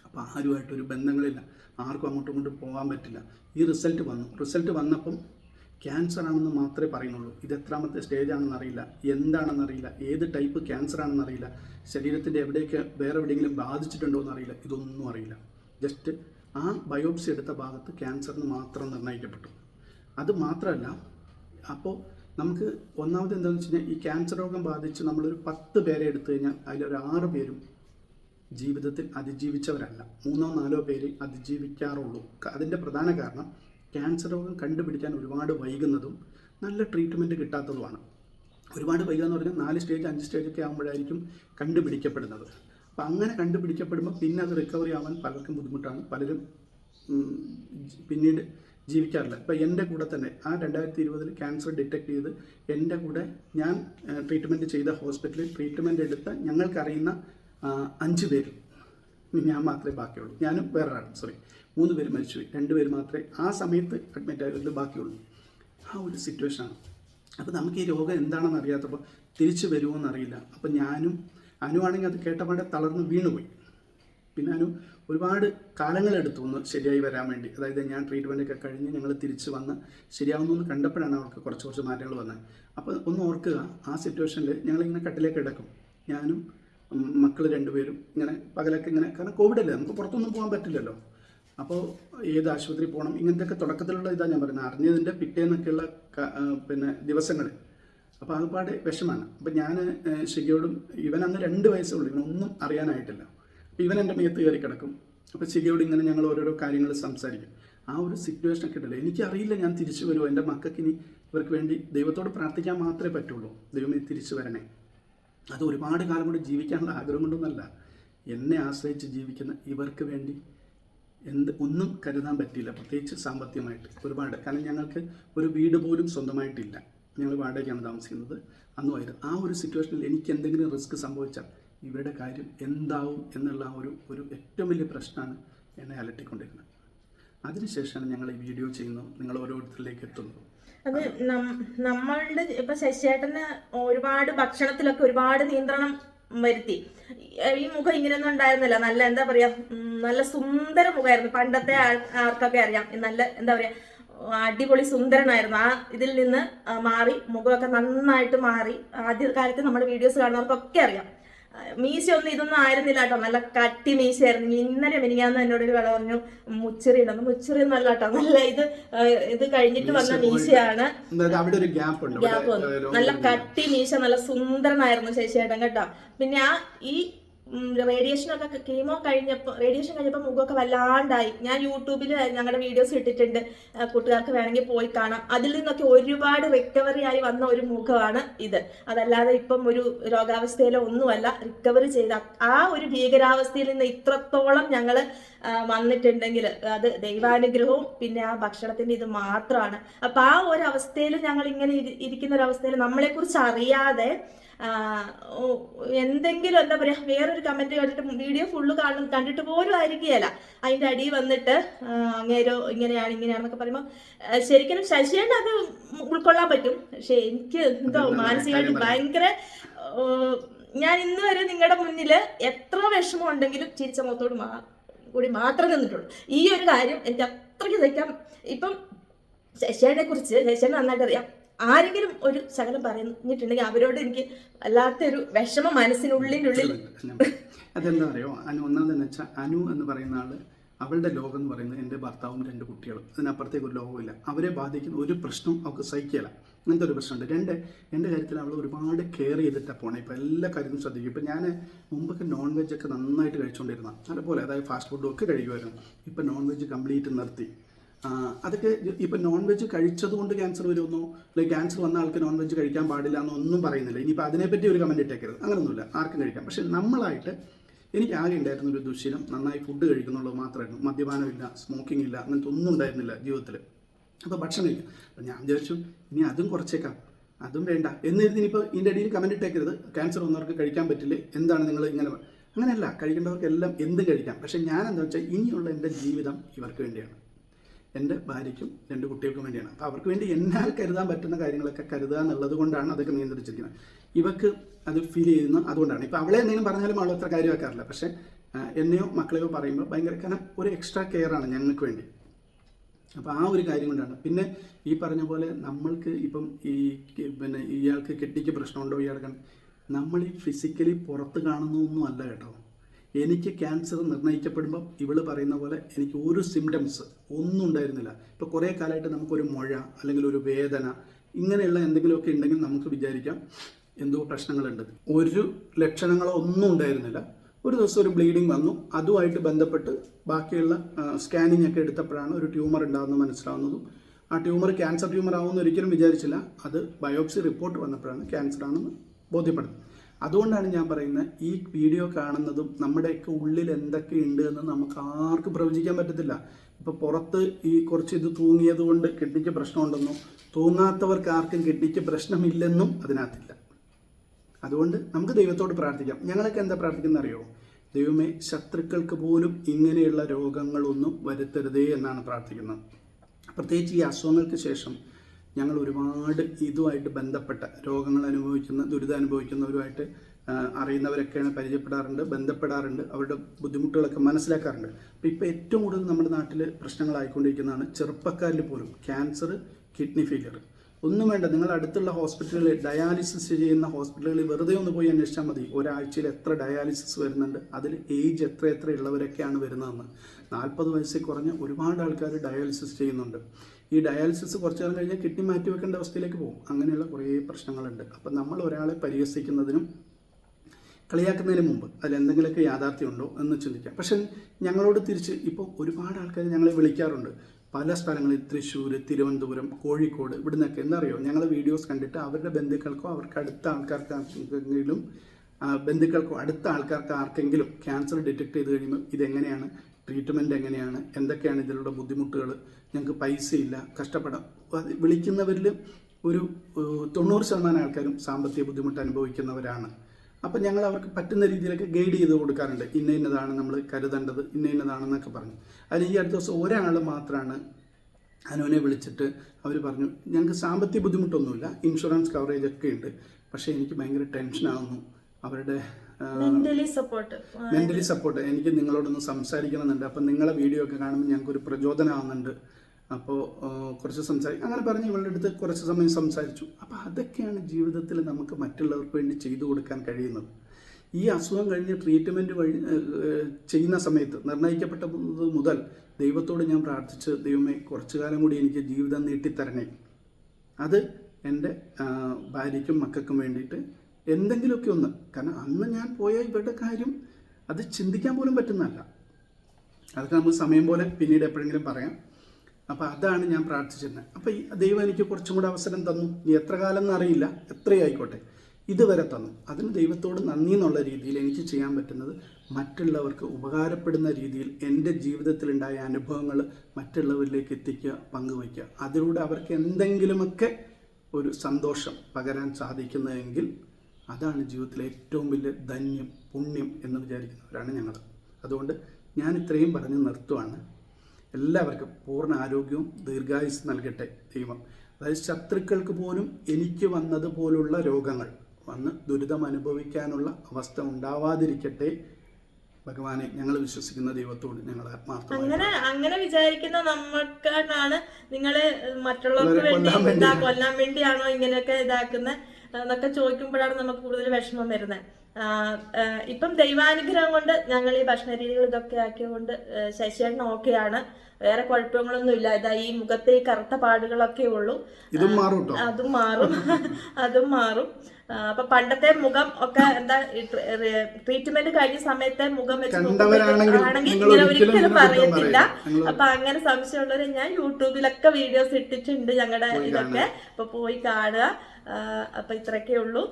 അപ്പോൾ ആരുമായിട്ടൊരു ബന്ധങ്ങളില്ല. ആർക്കും അങ്ങോട്ടും ഇങ്ങോട്ടും പോകാൻ പറ്റില്ല. ഈ റിസൾട്ട് വന്നു. റിസൾട്ട് വന്നപ്പം ക്യാൻസർ ആണെന്ന് മാത്രമേ പറയുന്നുള്ളൂ. ഇത് എത്രാമത്തെ സ്റ്റേജ് ആണെന്ന് അറിയില്ല. എന്താണെന്ന് അറിയില്ല. ഏത് ടൈപ്പ് ക്യാൻസർ ആണെന്ന് അറിയില്ല. ശരീരത്തിന്റെ എവിടെയൊക്കെ വേറെ എവിടെയെങ്കിലും ബാധിച്ചിട്ടുണ്ടോ എന്ന് അറിയില്ല. ഇതൊന്നും അറിയില്ല. ജസ്റ്റ് ആ ബയോപ്സി എടുത്ത ഭാഗത്ത് ക്യാൻസറിന് മാത്രം നിർണയിക്കപ്പെട്ടു. അത് മാത്രമല്ല അപ്പോൾ നമുക്ക് ഒന്നാമത് എന്താണെന്ന് വെച്ച് കഴിഞ്ഞാൽ ഈ ക്യാൻസർ രോഗം ബാധിച്ച് നമ്മളൊരു പത്ത് പേരെ എടുത്തു കഴിഞ്ഞാൽ അതിലൊരു ആറ് പേരും ജീവിതത്തിൽ അതിജീവിച്ചവരല്ല. മൂന്നോ നാലോ പേര് അതിജീവിക്കാറുള്ളൂ. അതിന്റെ പ്രധാന കാരണം ക്യാൻസർ രോഗം കണ്ടുപിടിക്കാൻ ഒരുപാട് വൈകുന്നതും നല്ല ട്രീറ്റ്മെന്റ് കിട്ടാത്തതുമാണ്. ഒരുപാട് വൈകുക എന്ന് പറഞ്ഞാൽ നാല് സ്റ്റേജ് അഞ്ച് സ്റ്റേജൊക്കെ ആകുമ്പോഴായിരിക്കും കണ്ടുപിടിക്കപ്പെടുന്നത്. അപ്പം അങ്ങനെ കണ്ടുപിടിക്കപ്പെടുമ്പോൾ പിന്നെ അത് റിക്കവറി ആവാൻ പലർക്കും ബുദ്ധിമുട്ടാണ്. പലരും പിന്നീട് ജീവിക്കാറില്ല. ഇപ്പം എന്റെ കൂടെ തന്നെ ആ രണ്ടായിരത്തി ഇരുപതിൽ ക്യാൻസർ ഡിറ്റക്ട് ചെയ്ത് എന്റെ കൂടെ ഞാൻ ട്രീറ്റ്മെന്റ് ചെയ്ത ഹോസ്പിറ്റലിൽ ട്രീറ്റ്മെന്റ് എടുത്ത ഞങ്ങൾക്കറിയുന്ന അഞ്ച് പേര്. ഞാൻ മാത്രമേ ബാക്കിയുള്ളൂ. ഞാനും വേറൊരാളും. സോറി മൂന്ന് പേര് മരിച്ചുപോയി. രണ്ട് പേര് മാത്രമേ ആ സമയത്ത് അഡ്മിറ്റ് ആയതിൽ ബാക്കിയുള്ളൂ. ആ ഒരു സിറ്റുവേഷനാണ് അപ്പോൾ നമുക്ക് ഈ രോഗം എന്താണെന്ന് അറിയാത്തപ്പോൾ തിരിച്ചു വരുമോ എന്നറിയില്ല. അപ്പോൾ ഞാനും അനുവാണെങ്കിൽ അത് കേട്ടപാടെ തളർന്ന് വീണുപോയി. പിന്നെ അനു ഒരുപാട് കാലങ്ങളെടുത്തു ഒന്ന് ശരിയായി വരാൻ വേണ്ടി. അതായത് ഞാൻ ട്രീറ്റ്മെന്റ് ഒക്കെ കഴിഞ്ഞ് ഞങ്ങൾ തിരിച്ച് വന്ന് ശരിയാവുന്നു എന്ന് കണ്ടപ്പോഴാണ് അവർക്ക് കുറച്ച് കുറച്ച് മാറ്റങ്ങൾ വന്നത്. അപ്പോൾ ഒന്ന് ഓർക്കുക ആ സിറ്റുവേഷനിൽ ഞങ്ങളിങ്ങനെ കട്ടിലേക്ക് കിടക്കും. ഞാനും മക്കൾ രണ്ടുപേരും ഇങ്ങനെ പകലൊക്കെ ഇങ്ങനെ കാരണം കോവിഡ് അല്ലേ നമുക്ക് പുറത്തൊന്നും പോകാൻ പറ്റില്ലല്ലോ. അപ്പോൾ ഏത് ആശുപത്രി പോകണം ഇങ്ങനത്തെയൊക്കെ തുടക്കത്തിലുള്ള ഇതാണ് ഞാൻ പറയുന്നത് അറിഞ്ഞതിന്റെ പിറ്റേന്നൊക്കെയുള്ള പിന്നെ ദിവസങ്ങൾ അപ്പോൾ അതുപാട് വിഷമാണ്. അപ്പം ഞാൻ ശിഖയോടും ഇവൻ അന്ന് രണ്ട് വയസ്സേ ഉള്ളൂ ഇവനൊന്നും അറിയാനായിട്ടില്ല. അപ്പോൾ ഇവൻ എന്റെ മേത്ത് കയറി കിടക്കും. അപ്പോൾ ശിഖയോട് ഇങ്ങനെ ഞങ്ങൾ ഓരോരോ കാര്യങ്ങൾ സംസാരിക്കും. ആ ഒരു സിറ്റുവേഷൻ ഒക്കെ ഉണ്ടല്ലോ. എനിക്കറിയില്ല ഞാൻ തിരിച്ചു വരുമോ എന്റെ മക്കൾക്ക് ഇനി ഇവർക്ക് വേണ്ടി ദൈവത്തോട് പ്രാർത്ഥിക്കാൻ മാത്രമേ പറ്റുള്ളൂ. ദൈവമേ തിരിച്ചു വരണേ. അത് ഒരുപാട് കാലം കൂടി ജീവിക്കാനുള്ള ആഗ്രഹം കൊണ്ടൊന്നല്ല എന്നെ ആശ്രയിച്ച് ജീവിക്കുന്ന ഇവർക്ക് വേണ്ടി എന്ത് ഒന്നും കരുതാൻ പറ്റിയില്ല. പ്രത്യേകിച്ച് സാമ്പത്തികമായിട്ട് ഒരുപാട്. കാരണം ഞങ്ങൾക്ക് ഒരു വീട് പോലും സ്വന്തമായിട്ടില്ല. ഞങ്ങൾ വാടകയ്ക്കാണ് താമസിക്കുന്നത്. അന്നുമായിരുന്നു ആ ഒരു സിറ്റുവേഷനിൽ എനിക്ക് എന്തെങ്കിലും റിസ്ക് സംഭവിച്ചാൽ ഇവരുടെ കാര്യം എന്താവും എന്നുള്ള ആ ഒരു ഒരു ഏറ്റവും വലിയ പ്രശ്നമാണ് എന്നെ അലട്ടിക്കൊണ്ടിരുന്നത്. അതിനുശേഷമാണ് ഞങ്ങൾ ഈ വീഡിയോ ചെയ്യുന്നത്. നിങ്ങൾ ഓരോരുത്തരിലേക്ക് എത്തുന്നത്. അത് നമ്മളുടെ ഇപ്പൊ ശശിയേട്ടന് ഒരുപാട് ഭക്ഷണത്തിലൊക്കെ ഒരുപാട് നിയന്ത്രണം വരുത്തി. ഈ മുഖം ഇങ്ങനെയൊന്നും ഉണ്ടായിരുന്നില്ല. നല്ല എന്താ പറയാ നല്ല സുന്ദര മുഖമായിരുന്നു പണ്ടത്തെ ആർക്കൊക്കെ അറിയാം. നല്ല എന്താ പറയാ അടിപൊളി സുന്ദരനായിരുന്നു. ആ ഇതിൽ നിന്ന് മാറി മുഖമൊക്കെ നന്നായിട്ട് മാറി. ആദ്യ കാലത്ത് നമ്മുടെ വീഡിയോസ് കാണുന്നവർക്കൊക്കെ അറിയാം. മീശ ഒന്നും ഇതൊന്നും ആയിരുന്നില്ല കേട്ടോ. നല്ല കട്ടി മീശയായിരുന്നു. ഇന്നലെ മിനിങ്ങാന്ന് എന്നോട് ഒരു വിള പറഞ്ഞു മുച്ചിറി ഉണ്ടെന്ന് മുച്ചിറി ഒന്നല്ല കേട്ടോ. നല്ല ഇത് ഇത് കഴിഞ്ഞിട്ട് വന്ന മീശയാണ്. ഗ്യാപ്പ് വന്നു. നല്ല കട്ടി മീശ നല്ല സുന്ദരനായിരുന്നു ശശിയേട്ടൻ കേട്ടോ. പിന്നെ ആ ഈ റേഡിയേഷൻ ഒക്കെ കീമോ കഴിഞ്ഞപ്പോൾ റേഡിയേഷൻ കഴിഞ്ഞപ്പോൾ മുഖമൊക്കെ വല്ലാണ്ടായി. ഞാൻ യൂട്യൂബിൽ ഞങ്ങളുടെ വീഡിയോസ് ഇട്ടിട്ടുണ്ട്. കൂട്ടുകാർക്ക് വേണമെങ്കിൽ പോയി കാണാം. അതിൽ നിന്നൊക്കെ ഒരുപാട് റിക്കവറി ആയി വന്ന ഒരു മുഖമാണ് ഇത്. അതല്ലാതെ ഇപ്പം ഒരു രോഗാവസ്ഥയിലോ ഒന്നുമല്ല റിക്കവറി ചെയ്ത ആ ഒരു ഭീകരാവസ്ഥയിൽ നിന്ന് ഇത്രത്തോളം ഞങ്ങൾ വന്നിട്ടുണ്ടെങ്കിൽ അത് ദൈവാനുഗ്രഹവും പിന്നെ ആ ഭക്ഷണത്തിന്റെ ഇത് മാത്രമാണ്. അപ്പൊ ആ ഒരു ഞങ്ങൾ ഇങ്ങനെ ഇരിക്കുന്ന ഒരു അവസ്ഥയിൽ നമ്മളെ കുറിച്ച് അറിയാതെ എന്തെങ്കിലും എന്താ പറയാ വേറൊരു കമന്റ് കണ്ടിട്ട് വീഡിയോ ഫുള്ള് കാണും കണ്ടിട്ട് പോലും ആയിരിക്കുകയല്ല. അതിന്റെ അടി വന്നിട്ട് അങ്ങേരോ ഇങ്ങനെയാണ് ഇങ്ങനെയാണെന്നൊക്കെ പറയുമ്പോൾ ശരിക്കും ശശിയേണ്ട അത് ഉൾക്കൊള്ളാൻ പറ്റും. പക്ഷെ എനിക്ക് എന്തോ മാനസികമായിട്ട് ഭയങ്കര ഞാൻ ഇന്ന് വരെ നിങ്ങളുടെ മുന്നിൽ എത്ര വിഷമം ഉണ്ടെങ്കിലും ചിരിച്ച മുഖത്തോട് മാ കൂടി മാത്രം നിന്നിട്ടുള്ളൂ. ഈ ഒരു കാര്യം എനിക്ക് അത്രയ്ക്ക് സഹിക്കാം ഇപ്പം ശശിയേനെ കുറിച്ച് ശശിയെ നന്നായിട്ട് അറിയാം. ആരെങ്കിലും ഒരു ശകലം പറഞ്ഞിട്ടുണ്ടെങ്കിൽ അവരോട് എനിക്ക് വല്ലാത്തൊരു വിഷമ മനസ്സിനുള്ളിനുള്ളിൽ അതെന്താ പറയുക അനു ഒന്നാമതെന്ന് വെച്ചാൽ അനു എന്ന് പറയുന്ന ആൾ അവളുടെ ലോകം എന്ന് പറയുന്നത് എന്റെ ഭർത്താവും രണ്ട് കുട്ടികളും. അതിനപ്പുറത്തേക്ക് ഒരു ലോകമില്ല അവരെ ബാധിക്കുന്ന ഒരു പ്രശ്നവും അവൾക്ക് സഹിക്കില്ല അങ്ങനത്തെ ഒരു പ്രശ്നമുണ്ട്. രണ്ട് എന്റെ കാര്യത്തിൽ അവൾ ഒരുപാട് കെയർ ചെയ്തിട്ടാണ് പോണേ. ഇപ്പോൾ എല്ലാ കാര്യവും ശ്രദ്ധിക്കും. ഇപ്പം ഞാൻ മുമ്പൊക്കെ നോൺ വെജ് ഒക്കെ നന്നായിട്ട് കഴിച്ചുകൊണ്ടിരുന്ന അതുപോലെ അതായത് ഫാസ്റ്റ് ഫുഡും ഒക്കെ കഴിക്കുമായിരുന്നു ഇപ്പം നോൺ വെജ് കംപ്ലീറ്റ് നിർത്തി. അതൊക്കെ ഇപ്പം നോൺ വെജ് കഴിച്ചത് കൊണ്ട് ക്യാൻസർ വരുമെന്നോ? അല്ലെങ്കിൽ ക്യാൻസർ വന്ന ആൾക്ക് നോൺ വെജ് കഴിക്കാൻ പാടില്ല എന്നൊന്നും പറയുന്നില്ല. ഇനിയിപ്പോൾ അതിനെപ്പറ്റി ഒരു കമന്റ് ഇട്ടേക്കരുത്. അങ്ങനെയൊന്നുമില്ല ആർക്കും കഴിക്കാം. പക്ഷെ നമ്മളായിട്ട് എനിക്ക് ആകെ ഉണ്ടായിരുന്ന ഒരു ദുശീലം നന്നായി ഫുഡ് കഴിക്കുന്നുള്ളത് മാത്രമായിരുന്നു. മദ്യപാനമില്ല സ്മോക്കിംഗ് ഇല്ല അങ്ങനത്തെ ഒന്നും ഉണ്ടായിരുന്നില്ല ജീവിതത്തിൽ അപ്പോൾ ഭക്ഷണം ഇല്ല അപ്പം ഞാൻ വിചാരിച്ചു ഇനി അതും കുറച്ചേക്കാം. അതും വേണ്ട. എന്നിരുന്ന് ഇനിയിപ്പോൾ ഇതിന്റെ ഇടയിൽ കമന്റ് ഇട്ടേക്കരുത്. ക്യാൻസർ വന്നവർക്ക് കഴിക്കാൻ പറ്റില്ല? എന്താണ് നിങ്ങൾ ഇങ്ങനെ അങ്ങനെയല്ല. കഴിക്കേണ്ടവർക്കെല്ലാം എന്തും കഴിക്കാം. പക്ഷേ ഞാൻ എന്താ വെച്ചാൽ ഇനിയുള്ള എന്റെ ജീവിതം ഇവർക്ക് വേണ്ടിയാണ്. എന്റെ ഭാര്യയ്ക്കും രണ്ട് കുട്ടികൾക്കും വേണ്ടിയാണ്. അപ്പോൾ അവർക്ക് വേണ്ടി എന്നാൽ കരുതാൻ പറ്റുന്ന കാര്യങ്ങളൊക്കെ കരുതുക എന്നുള്ളത് കൊണ്ടാണ് അതൊക്കെ നിയന്ത്രിച്ചിരിക്കുന്നത്. ഇവക്ക് അത് ഫീൽ ചെയ്യുന്ന അതുകൊണ്ടാണ്. ഇപ്പോൾ അവളെ എന്തെങ്കിലും പറഞ്ഞാലും അവൾ അത്ര കാര്യമാക്കാറില്ല പക്ഷേ എന്നെയോ മക്കളെയോ പറയുമ്പോൾ ഭയങ്കര കാരണം ഒരു എക്സ്ട്രാ കെയർ ആണ് ഞങ്ങൾക്ക് വേണ്ടി. അപ്പോൾ ആ ഒരു കാര്യം കൊണ്ടാണ്. പിന്നെ ഈ പറഞ്ഞ പോലെ നമ്മൾക്ക് ഇപ്പം ഈ പിന്നെ ഇയാൾക്ക് കെട്ടിക്ക് പ്രശ്നമുണ്ടോ ഇയാൾക്ക്? നമ്മൾ ഈ ഫിസിക്കലി പുറത്ത് കാണുന്നൊന്നും അല്ല കേട്ടോ. എനിക്ക് ക്യാൻസർ നിർണയിക്കപ്പെടുമ്പോൾ ഇവൾ പറയുന്ന പോലെ എനിക്ക് ഒരു സിംറ്റംസ് ഒന്നും ഉണ്ടായിരുന്നില്ല. ഇപ്പോൾ കുറേ കാലമായിട്ട് നമുക്കൊരു മുഴ അല്ലെങ്കിൽ ഒരു വേദന ഇങ്ങനെയുള്ള എന്തെങ്കിലുമൊക്കെ ഉണ്ടെങ്കിൽ നമുക്ക് വിചാരിക്കാം എന്തോ പ്രശ്നങ്ങളുണ്ട്. ഒരു ലക്ഷണങ്ങളോ ഒന്നും ഉണ്ടായിരുന്നില്ല. ഒരു ദിവസം ഒരു ബ്ലീഡിങ് വന്നു. അതുമായിട്ട് ബന്ധപ്പെട്ട് ബാക്കിയുള്ള സ്കാനിങ് ഒക്കെ എടുത്തപ്പോഴാണ് ഒരു ട്യൂമർ ഉണ്ടാകുന്നത് മനസ്സിലാവുന്നതും. ആ ട്യൂമർ ക്യാൻസർ ട്യൂമർ ആവുമെന്ന് ഒരിക്കലും വിചാരിച്ചില്ല. അത് ബയോപ്സി റിപ്പോർട്ട് വന്നപ്പോഴാണ് ക്യാൻസർ ആണെന്ന് ബോധ്യപ്പെടുന്നത്. അതുകൊണ്ടാണ് ഞാൻ പറയുന്നത് ഈ വീഡിയോ കാണുന്നതും നമ്മുടെയൊക്കെ ഉള്ളിൽ എന്തൊക്കെ ഉണ്ട് എന്ന് നമുക്ക് ആർക്കും പ്രവചിക്കാൻ പറ്റത്തില്ല. ഇപ്പോൾ പുറത്ത് ഈ കുറച്ച് ഇത് തൂങ്ങിയത് കൊണ്ട് കിഡ്നിക്ക് പ്രശ്നമുണ്ടെന്നും തൂങ്ങാത്തവർക്ക് ആർക്കും കിഡ്നിക്ക് പ്രശ്നമില്ലെന്നും അതിനകത്തില്ല. അതുകൊണ്ട് നമുക്ക് ദൈവത്തോട് പ്രാർത്ഥിക്കാം. ഞങ്ങളൊക്കെ എന്താ പ്രാർത്ഥിക്കുന്ന അറിയോ? ദൈവമേ ശത്രുക്കൾക്ക് പോലും ഇങ്ങനെയുള്ള രോഗങ്ങളൊന്നും വരുത്തരുതേ എന്നാണ് പ്രാർത്ഥിക്കുന്നത്. പ്രത്യേകിച്ച് ഈ അസുഖങ്ങൾക്ക് ശേഷം ഞങ്ങൾ ഒരുപാട് ഇതുമായിട്ട് ബന്ധപ്പെട്ട രോഗങ്ങൾ അനുഭവിക്കുന്ന ദുരിതം അനുഭവിക്കുന്നവരുമായിട്ട് അറിയുന്നവരൊക്കെയാണ് പരിചയപ്പെടാറുണ്ട് ബന്ധപ്പെടാറുണ്ട് അവരുടെ ബുദ്ധിമുട്ടുകളൊക്കെ മനസ്സിലാക്കാറുണ്ട്. അപ്പോൾ ഇപ്പോൾ ഏറ്റവും കൂടുതൽ നമ്മുടെ നാട്ടിൽ പ്രശ്നങ്ങളായിക്കൊണ്ടിരിക്കുന്നതാണ് ചെറുപ്പക്കാരിൽ പോലും ക്യാൻസർ കിഡ്നി ഫെയിലർ ഒന്നും വേണ്ട നിങ്ങൾ അടുത്തുള്ള ഹോസ്പിറ്റലുകളിൽ ഡയാലിസിസ് ചെയ്യുന്ന ഹോസ്പിറ്റലുകളിൽ വെറുതെ ഒന്ന് പോയി അന്വേഷിച്ചാൽ മതി. ഒരാഴ്ചയിൽ എത്ര ഡയാലിസിസ് വരുന്നുണ്ട് അതിൽ ഏജ് എത്ര എത്ര ഉള്ളവരൊക്കെയാണ് വരുന്നതെന്ന്. നാൽപ്പത് വയസ്സിൽ കുറഞ്ഞ ഒരുപാട് ആൾക്കാർ ഡയാലിസിസ് ചെയ്യുന്നുണ്ട്. ഈ ഡയാലിസിസ് കുറച്ച് കാലം കഴിഞ്ഞാൽ കിഡ്നി മാറ്റി വെക്കേണ്ട അവസ്ഥയിലേക്ക് പോകും. അങ്ങനെയുള്ള കുറേ പ്രശ്നങ്ങളുണ്ട്. അപ്പം നമ്മൾ ഒരാളെ പരിഹസിക്കുന്നതിനും കളിയാക്കുന്നതിന് മുമ്പ് അതിൽ എന്തെങ്കിലുമൊക്കെ യാഥാർത്ഥ്യമുണ്ടോ എന്ന് ചിന്തിക്കാം. പക്ഷെ ഞങ്ങളോട് തിരിച്ച് ഇപ്പോൾ ഒരുപാട് ആൾക്കാർ ഞങ്ങളെ വിളിക്കാറുണ്ട്. പല സ്ഥലങ്ങളിൽ തൃശ്ശൂർ തിരുവനന്തപുരം കോഴിക്കോട് ഇവിടുന്നൊക്കെ. എന്നറിയോ ഞങ്ങൾ വീഡിയോസ് കണ്ടിട്ട് അവരുടെ ബന്ധുക്കൾക്കോ അവർക്ക് അടുത്ത ആൾക്കാർക്ക് ആർക്കെങ്കിലും ബന്ധുക്കൾക്കോ അടുത്ത ആൾക്കാർക്ക് ആർക്കെങ്കിലും ക്യാൻസർ ഡിറ്റക്ട് ചെയ്ത് കഴിയുമ്പോൾ ഇതെങ്ങനെയാണ് ട്രീറ്റ്മെന്റ് എങ്ങനെയാണ് എന്തൊക്കെയാണ് ഇതിലുള്ള ബുദ്ധിമുട്ടുകൾ ഞങ്ങൾക്ക് പൈസയില്ല കഷ്ടപ്പെടാം. അത് വിളിക്കുന്നവരിൽ ഒരു തൊണ്ണൂറ് ശതമാനം ആൾക്കാരും സാമ്പത്തിക ബുദ്ധിമുട്ട് അനുഭവിക്കുന്നവരാണ്. അപ്പം ഞങ്ങൾ അവർക്ക് പറ്റുന്ന രീതിയിലൊക്കെ ഗൈഡ് ചെയ്ത് കൊടുക്കാറുണ്ട്. ഇന്ന ഇന്നതാണ് നമ്മൾ കരുതേണ്ടത് ഇന്ന ഇന്നതാണെന്നൊക്കെ പറഞ്ഞു. അതിൽ ഈ അടുത്ത ദിവസം ഒരാൾ മാത്രമാണ് അനുവിനെ വിളിച്ചിട്ട് അവർ പറഞ്ഞു ഞങ്ങൾക്ക് സാമ്പത്തിക ബുദ്ധിമുട്ടൊന്നുമില്ല ഇൻഷുറൻസ് കവറേജ് ഒക്കെ ഉണ്ട് പക്ഷേ എനിക്ക് ഭയങ്കര ടെൻഷനാകുന്നു അവരുടെ മെന്റലി സപ്പോർട്ട് മെന്റലി സപ്പോർട്ട് എനിക്ക് നിങ്ങളോടൊന്ന് സംസാരിക്കണമെന്നുണ്ട്. അപ്പം നിങ്ങളെ വീഡിയോ ഒക്കെ കാണുമ്പോൾ ഞങ്ങൾക്ക് ഒരു പ്രചോദനമാകുന്നുണ്ട് അപ്പോൾ കുറച്ച് സംസാരിക്കും അങ്ങനെ പറഞ്ഞ് ഇവളുടെ അടുത്ത് കുറച്ച് സമയം സംസാരിച്ചു. അപ്പോൾ അതൊക്കെയാണ് ജീവിതത്തിൽ നമുക്ക് മറ്റുള്ളവർക്ക് വേണ്ടി ചെയ്തു കൊടുക്കാൻ കഴിയുന്നത്. ഈ അസുഖം കഴിഞ്ഞ് ട്രീറ്റ്മെന്റ് വഴി ചെയ്യുന്ന സമയത്ത് നിർണയിക്കപ്പെട്ടത് മുതൽ ദൈവത്തോട് ഞാൻ പ്രാർത്ഥിച്ച് ദൈവമേ കുറച്ചു കാലം കൂടി എനിക്ക് ജീവിതം നീട്ടിത്തരണേ. അത് എന്റെ ഭാര്യയ്ക്കും മക്കൾക്കും വേണ്ടിയിട്ട് എന്തെങ്കിലുമൊക്കെ ഒന്ന്. കാരണം അന്ന് ഞാൻ പോയ ഇവരുടെ കാര്യം അത് ചിന്തിക്കാൻ പോലും പറ്റുന്നതല്ല. അതൊക്കെ നമുക്ക് സമയം പോലെ പിന്നീട് എപ്പോഴെങ്കിലും പറയാം. അപ്പോൾ അതാണ് ഞാൻ പ്രാർത്ഥിച്ചിരുന്നത്. അപ്പോൾ ഈ ദൈവം എനിക്ക് കുറച്ചും കൂടെ അവസരം തന്നു. ഇനി എത്ര കാലം എന്നറിയില്ല എത്രയായിക്കോട്ടെ. ഇതുവരെ തന്നു. അതിന് ദൈവത്തോട് നന്ദി എന്നുള്ള രീതിയിൽ എനിക്ക് ചെയ്യാൻ പറ്റുന്നത് മറ്റുള്ളവർക്ക് ഉപകാരപ്പെടുന്ന രീതിയിൽ എന്റെ ജീവിതത്തിലുണ്ടായ അനുഭവങ്ങൾ മറ്റുള്ളവരിലേക്ക് എത്തിക്കുക പങ്കുവയ്ക്കുക. അതിലൂടെ അവർക്ക് എന്തെങ്കിലുമൊക്കെ ഒരു സന്തോഷം പകരാൻ സാധിക്കുന്നതെങ്കിൽ അതാണ് ജീവിതത്തിലെ ഏറ്റവും വലിയ ധന്യം പുണ്യം എന്ന് വിചാരിക്കുന്നവരാണ് ഞങ്ങൾ അതുകൊണ്ട് ഞാൻ ഇത്രയും പറഞ്ഞ് നിർത്തുവാണ്. എല്ലാവർക്കും പൂർണ ആരോഗ്യവും ദീർഘായുസ് നൽകട്ടെ ദൈവം. അതായത് ശത്രുക്കൾക്ക് പോലും എനിക്ക് വന്നതുപോലുള്ള രോഗങ്ങൾ വന്ന് ദുരിതം അനുഭവിക്കാനുള്ള അവസ്ഥ ഉണ്ടാവാതിരിക്കട്ടെ. ഭഗവാനെ ഞങ്ങൾ വിശ്വസിക്കുന്ന ദൈവത്തോട് ഞങ്ങൾ അങ്ങനെ അങ്ങനെ വിചാരിക്കുന്ന നമ്മൾക്കാണ് നിങ്ങൾ മറ്റുള്ളവർക്ക് വേണ്ടി കൊല്ലാൻ വേണ്ടിയാണോ ഇങ്ങനെയൊക്കെ ഇതാക്കുന്നത് എന്നൊക്കെ ചോദിക്കുമ്പോഴാണ് നമുക്ക് കൂടുതൽ വിഷമം വരുന്നത്. ഇപ്പം ദൈവാനുഗ്രഹം കൊണ്ട് ഞങ്ങൾ ഈ ഭക്ഷണ രീതികൾ ഇതൊക്കെ ആക്കിയതുകൊണ്ട് ശശിയേട്ടൻ ഓക്കെയാണ് വേറെ കുഴപ്പങ്ങളൊന്നും ഇല്ല. ഇതാ ഈ മുഖത്തെ ഈ കറുത്ത പാടുകളൊക്കെ ഉള്ളൂ. ഇതും മാറും അതും മാറും. അതും മാറും. അപ്പൊ പണ്ടത്തെ മുഖം ഒക്കെ എന്താ ട്രീറ്റ്മെന്റ് കഴിഞ്ഞ സമയത്തെ മുഖം വെച്ച് ആണെങ്കിൽ ഇങ്ങനെ ഒരിക്കലും പറയത്തില്ല. അപ്പൊ അങ്ങനെ സംശയമുള്ളവരെ ഞാൻ യൂട്യൂബിലൊക്കെ വീഡിയോസ് ഇട്ടിട്ടുണ്ട് ഞങ്ങളുടെ ഇതൊക്കെ. അപ്പൊ പോയി കാണുക. അപ്പൊ ഇത്രയൊക്കെ ഉള്ളൂ.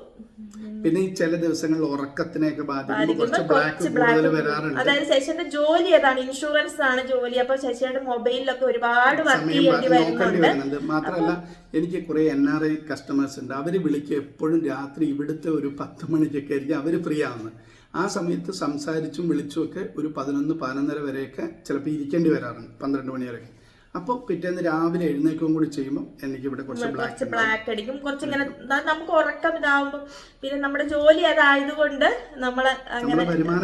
പിന്നെ ഈ ചില ദിവസങ്ങളിൽ ഉറക്കത്തിനെയൊക്കെ കൂടുതൽ അതായത് ശശിയുടെ ജോലി ഏതാണ്? ഇൻഷുറൻസ് ആണ് ജോലി. അപ്പൊ ശശിയുടെ മൊബൈലിലൊക്കെ ഒരുപാട് വർക്ക് ചെയ്യേണ്ടി വരുന്നുണ്ട്. മാത്രമല്ല എനിക്ക് കുറെ എൻ ആർ ഐ കസ്റ്റമേഴ്സ് ഉണ്ട്. അവർ വിളിക്കുക എപ്പോഴും രാത്രി ഇവിടുത്തെ ഒരു പത്ത് മണിക്കൊക്കെ ആയിരിക്കും അവർ ഫ്രീ ആവുന്നത്. ആ സമയത്ത് സംസാരിച്ചും വിളിച്ചും ഒക്കെ ഒരു പതിനൊന്ന് പതിനൊന്നര വരെയൊക്കെ ചിലപ്പോൾ ഇരിക്കേണ്ടി വരാറുണ്ട്. പന്ത്രണ്ട് മണി വരെയൊക്കെ. അപ്പോൾ പിറ്റേന്ന് രാവിലെ എഴുന്നേക്കും കൂടി ചെയ്യുമ്പോൾ എനിക്ക് ഇവിടെ കുറച്ച് ബ്ലാക്ക് കുറച്ച് ബ്ലാക്ക് അടിക്കും. കുറച്ച് ഇങ്ങനെ നമുക്ക് ഉറക്കം ഇതാവുമ്പോ പിന്നെ നമ്മുടെ ജോലി അതായതുകൊണ്ട് നമ്മൾ അങ്ങനെ വരുമാന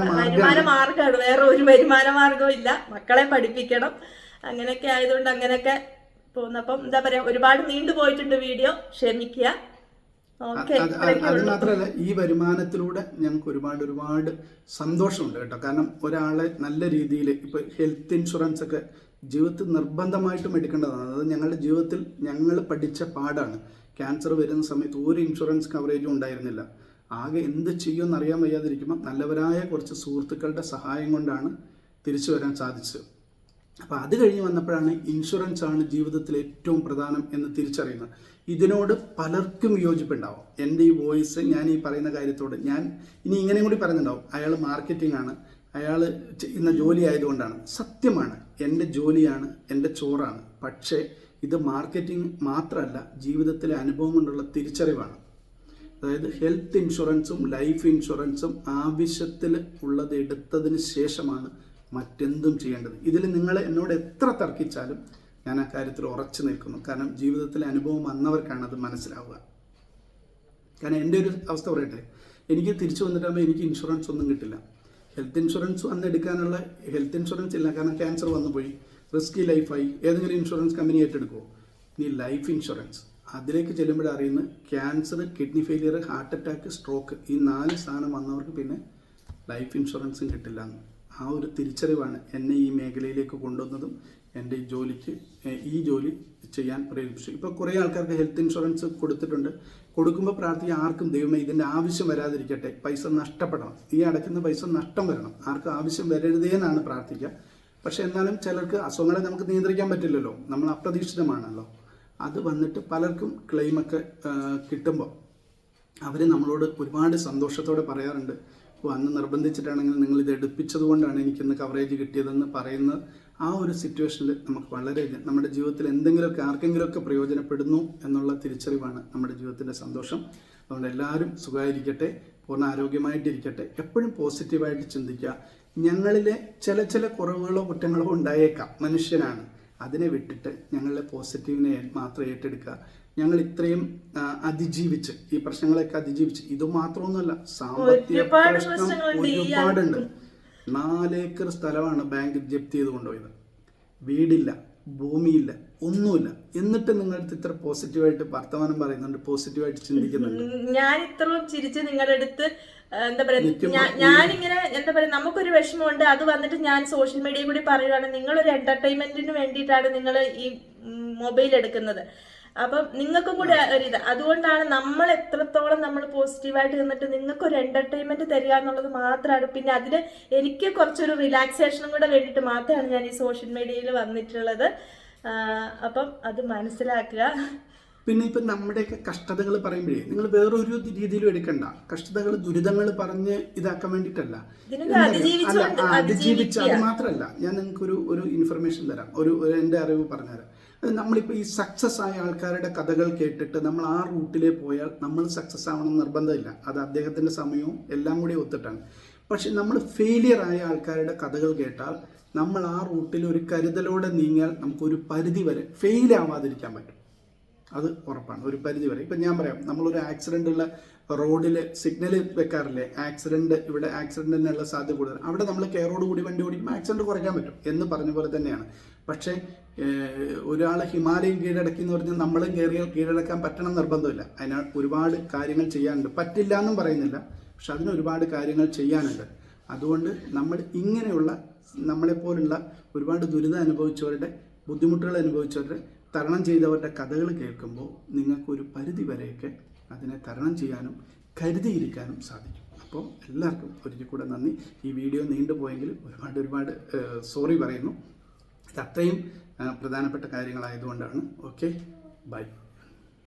മാർഗമാണ് വേറെ ഒരു വരുമാന മാർഗവും ഇല്ല. മക്കളെ പഠിപ്പിക്കണം. അങ്ങനെയൊക്കെ ആയതുകൊണ്ട് അങ്ങനെയൊക്കെ പോകുന്നപ്പം എന്താ പറയാ ഒരുപാട് നീണ്ടു പോയിട്ടുണ്ട് വീഡിയോ. ക്ഷമിക്കുക. അത് മാത്രമല്ല ഈ വരുമാനത്തിലൂടെ ഞങ്ങൾക്ക് ഒരുപാട് ഒരുപാട് സന്തോഷമുണ്ട് കേട്ടോ. കാരണം ഒരാളെ നല്ല രീതിയിൽ ഇപ്പൊ ഹെൽത്ത് ഇൻഷുറൻസ് ഒക്കെ ജീവിതത്തിൽ നിർബന്ധമായിട്ടും എടുക്കേണ്ടതാണ്. അത് ഞങ്ങളുടെ ജീവിതത്തിൽ ഞങ്ങൾ പഠിച്ച പാടാണ്. ക്യാൻസർ വരുന്ന സമയത്ത് ഒരു ഇൻഷുറൻസ് കവറേജും ഉണ്ടായിരുന്നില്ല. ആകെ എന്ത് ചെയ്യുമെന്ന് അറിയാൻ വയ്യാതിരിക്കുമ്പോൾ നല്ലവരായ കുറച്ച് സുഹൃത്തുക്കളുടെ സഹായം കൊണ്ടാണ് തിരിച്ചു വരാൻ സാധിച്ചത്. അപ്പോൾ അത് കഴിഞ്ഞ് വന്നപ്പോഴാണ് ഇൻഷുറൻസ് ആണ് ജീവിതത്തിൽ ഏറ്റവും പ്രധാനം എന്ന് തിരിച്ചറിയുന്നത്. ഇതിനോട് പലർക്കും യോജിപ്പുണ്ടാവും. എന്റെ ഈ വോയിസ് ഞാൻ ഈ പറയുന്ന കാര്യത്തോട് ഞാൻ ഇനി ഇങ്ങനെയും കൂടി പറയുന്നുണ്ടാവും. അയാൾ മാർക്കറ്റിംഗ് ആണ്. അയാൾ ചെയ്യുന്ന ജോലി ആയതുകൊണ്ടാണ്. സത്യമാണ്. എന്റെ ജോലിയാണ് എന്റെ ചോറാണ്. പക്ഷേ ഇത് മാർക്കറ്റിംഗ് മാത്രമല്ല ജീവിതത്തിലെ അനുഭവം കൊണ്ടുള്ള തിരിച്ചറിവാണ്. അതായത് ഹെൽത്ത് ഇൻഷുറൻസും ലൈഫ് ഇൻഷുറൻസും ആവശ്യത്തിൽ ഉള്ളത് എടുത്തതിന് ശേഷമാണ് മറ്റെന്തും ചെയ്യേണ്ടത്. ഇതിൽ നിങ്ങൾ എന്നോട് എത്ര തർക്കിച്ചാലും ഞാൻ ആ കാര്യത്തിൽ ഉറച്ചു നിൽക്കുന്നു. കാരണം ജീവിതത്തിലെ അനുഭവം വന്നവർക്കാണ് അത് മനസ്സിലാവുക. കാരണം എന്റെ ഒരു അവസ്ഥ പറയട്ടെ. എനിക്ക് തിരിച്ചു വന്നിട്ടാകുമ്പോൾ എനിക്ക് ഇൻഷുറൻസ് ഒന്നും കിട്ടില്ല. ഹെൽത്ത് ഇൻഷുറൻസ് വന്ന് എടുക്കാനുള്ള ഹെൽത്ത് ഇൻഷുറൻസ് ഇല്ല. കാരണം ക്യാൻസർ വന്നു പോയി റിസ്കി ലൈഫായി ഏതെങ്കിലും ഇൻഷുറൻസ് കമ്പനി ഏറ്റെടുക്കുമോ ഇനി ലൈഫ് ഇൻഷുറൻസ് അതിലേക്ക് ചെല്ലുമ്പോഴേ അറിയുന്നത് cancer kidney failure heart attack stroke ഈ നാല് സാധനം വന്നവർക്ക് പിന്നെ ലൈഫ് ഇൻഷുറൻസും കിട്ടില്ല. എന്ന് ആ ഒരു തിരിച്ചറിവാണ് എന്നെ ഈ മേഖലയിലേക്ക് കൊണ്ടുവന്നതും എന്റെ ഈ ജോലിക്ക് ഈ ജോലി ചെയ്യാൻ പ്രേരിപ്പിച്ചു. ഇപ്പോൾ കുറേ ആൾക്കാർക്ക് ഹെൽത്ത് ഇൻഷുറൻസ് കൊടുത്തിട്ടുണ്ട്. കൊടുക്കുമ്പോൾ പ്രാർത്ഥിക്കുക ആർക്കും ദൈവമേ ഇതിന്റെ ആവശ്യം വരാതിരിക്കട്ടെ പൈസ നഷ്ടപ്പെടണം. ഈ അടയ്ക്കുന്ന പൈസ നഷ്ടം വരണം. ആർക്കും ആവശ്യം വരരുതേ എന്നാണ് പ്രാർത്ഥിക്കുക. പക്ഷേ എന്നാലും ചിലർക്ക് അസുഖങ്ങളെ നമുക്ക് നിയന്ത്രിക്കാൻ പറ്റില്ലല്ലോ. നമ്മൾ അപ്രതീക്ഷിതമാണല്ലോ. അത് വന്നിട്ട് പലർക്കും ക്ലെയിമൊക്കെ കിട്ടുമ്പോൾ അവർ നമ്മളോട് ഒരുപാട് സന്തോഷത്തോടെ പറയാറുണ്ട്. അപ്പോൾ അന്ന് നിർബന്ധിച്ചിട്ടാണെങ്കിൽ നിങ്ങൾ ഇത് എടുപ്പിച്ചത് കൊണ്ടാണ് എനിക്കിന്ന് കവറേജ് കിട്ടിയതെന്ന് പറയുന്ന ആ ഒരു സിറ്റുവേഷനിൽ നമുക്ക് വളരെ നമ്മുടെ ജീവിതത്തിൽ എന്തെങ്കിലുമൊക്കെ ആർക്കെങ്കിലുമൊക്കെ പ്രയോജനപ്പെടുന്നു എന്നുള്ള തിരിച്ചറിവാണ് നമ്മുടെ ജീവിതത്തിന്റെ സന്തോഷം. അതുകൊണ്ട് എല്ലാവരും സുഖമായിരിക്കട്ടെ പൂർണ ആരോഗ്യമായിട്ടിരിക്കട്ടെ എപ്പോഴും പോസിറ്റീവായിട്ട് ചിന്തിക്കുക. ഞങ്ങളിലെ ചില ചില കുറവുകളോ കുറ്റങ്ങളോ ഉണ്ടായേക്കാം മനുഷ്യനാണ്. അതിനെ വിട്ടിട്ട് ഞങ്ങളുടെ പോസിറ്റീവിനെ മാത്രം ഏറ്റെടുക്കുക. ഞങ്ങൾ ഇത്രയും അതിജീവിച്ച് ഈ പ്രശ്നങ്ങളൊക്കെ അതിജീവിച്ച് ഇത് മാത്രമൊന്നുമല്ല സാമ്പത്തിക പ്രശ്നം ഒരുപാടുണ്ട്. നാലേക്കർ സ്ഥലമാണ് ബാങ്ക് ജപ്തി ചെയ്ത് കൊണ്ടുപോയത്. വീടില്ല ഭൂമിയില്ല ഒന്നുമില്ല. എന്നിട്ട് നിങ്ങളടുത്ത് ഇത്ര പോസിറ്റീവായിട്ട് വർത്തമാനം പറയുന്നുണ്ട് പോസിറ്റീവായിട്ട് ചിന്തിക്കുന്നുണ്ട്? ഞാൻ ഇത്രയും ചിരിച്ച് നിങ്ങളുടെ അടുത്ത് എന്താ പറയാ ഞാനിങ്ങനെ എന്താ പറയാ നമുക്കൊരു വിഷമമുണ്ട്. അത് വന്നിട്ട് ഞാൻ സോഷ്യൽ മീഡിയയിൽ കൂടി പറയുകയാണ് നിങ്ങളൊരു എന്റർടൈൻമെന്റിന് വേണ്ടിയിട്ടാണ് നിങ്ങൾ ഈ മൊബൈൽ എടുക്കുന്നത്. അപ്പം നിങ്ങൾക്കും കൂടി ഒരിത് അതുകൊണ്ടാണ് നമ്മൾ എത്രത്തോളം നമ്മൾ പോസിറ്റീവായിട്ട് നിന്നിട്ട് നിങ്ങൾക്ക് ഒരു എന്റർടൈൻമെന്റ് തരിക എന്നുള്ളത് മാത്രമാണ്. പിന്നെ അതിൽ എനിക്ക് കുറച്ചൊരു റിലാക്സേഷനും കൂടെ വേണ്ടിയിട്ട് മാത്രമാണ് ഞാൻ ഈ സോഷ്യൽ മീഡിയയിൽ വന്നിട്ടുള്ളത്. അപ്പം അത് മനസ്സിലാക്കുക. പിന്നെ ഇപ്പം നമ്മുടെയൊക്കെ കഷ്ടതകൾ പറയുമ്പോഴേ നിങ്ങൾ വേറൊരു രീതിയിലും എടുക്കണ്ട. കഷ്ടതകൾ ദുരിതങ്ങൾ പറഞ്ഞ് ഇതാക്കാൻ വേണ്ടിയിട്ടല്ല. അതിജീവിച്ച്? അത് മാത്രമല്ല. ഞാൻ നിങ്ങൾക്കൊരു ഒരു ഇൻഫർമേഷൻ തരാം. ഒരു ഒരു എന്റെ അറിവ് പറഞ്ഞുതരാം. നമ്മളിപ്പോൾ ഈ സക്സസ് ആയ ആൾക്കാരുടെ കഥകൾ കേട്ടിട്ട് നമ്മൾ ആ റൂട്ടിലേ പോയാൽ നമ്മൾ സക്സസ് ആവണം നിർബന്ധമില്ല. അത് അദ്ദേഹത്തിന്റെ സമയവും എല്ലാം കൂടി ഒത്തിട്ടാണ്. പക്ഷെ നമ്മൾ ഫെയിലിയർ ആയ ആൾക്കാരുടെ കഥകൾ കേട്ടാൽ നമ്മൾ ആ റൂട്ടിൽ ഒരു കരുതലോടെ നീങ്ങിയാൽ നമുക്കൊരു പരിധി വരെ ഫെയിൽ ആവാതിരിക്കാൻ പറ്റും. അത് ഉറപ്പാണ്. ഒരു പരിധി വരെ ഇപ്പം ഞാൻ പറയാം നമ്മളൊരു ആക്സിഡന്റ് ഉള്ള റോഡിൽ സിഗ്നൽ വെക്കാറില്ലേ? ആക്സിഡന്റ് ഇവിടെ ആക്സിഡന്റ് തന്നെയുള്ള സാധ്യത കൂടുതൽ. അവിടെ നമ്മൾ കെയറോട് കൂടി വണ്ടി ഓടിക്കുമ്പോൾ ആക്സിഡന്റ് കുറയ്ക്കാൻ പറ്റും എന്ന് പറഞ്ഞ പോലെ തന്നെയാണ്. പക്ഷേ ഒരാൾ ഹിമാലയം കീഴടക്കി എന്ന് പറഞ്ഞാൽ നമ്മളും കയറിയാൽ കീഴടക്കാൻ പറ്റണം നിർബന്ധമില്ല. അതിന് ഒരുപാട് കാര്യങ്ങൾ ചെയ്യാനുണ്ട്. പറ്റില്ല എന്നും പറയുന്നില്ല. പക്ഷെ അതിന് ഒരുപാട് കാര്യങ്ങൾ ചെയ്യാനുണ്ട്. അതുകൊണ്ട് നമ്മൾ ഇങ്ങനെയുള്ള നമ്മളെപ്പോലുള്ള ഒരുപാട് ദുരിതം അനുഭവിച്ചവരുടെ ബുദ്ധിമുട്ടുകൾ അനുഭവിച്ചവരുടെ തരണം ചെയ്തവരുടെ കഥകൾ കേൾക്കുമ്പോൾ നിങ്ങൾക്കൊരു പരിധി വരെയൊക്കെ അതിനെ തരണം ചെയ്യാനും കരുതിയിരിക്കാനും സാധിക്കും. അപ്പോൾ എല്ലാവർക്കും ഒരിക്കൽ കൂടെ നന്ദി. ഈ വീഡിയോ നീണ്ടുപോയെങ്കിൽ ഒരുപാട് ഒരുപാട് സോറി പറയുന്നു. ഇത് അത്രയും പ്രധാനപ്പെട്ട കാര്യങ്ങളായതുകൊണ്ടാണ്. Okay bye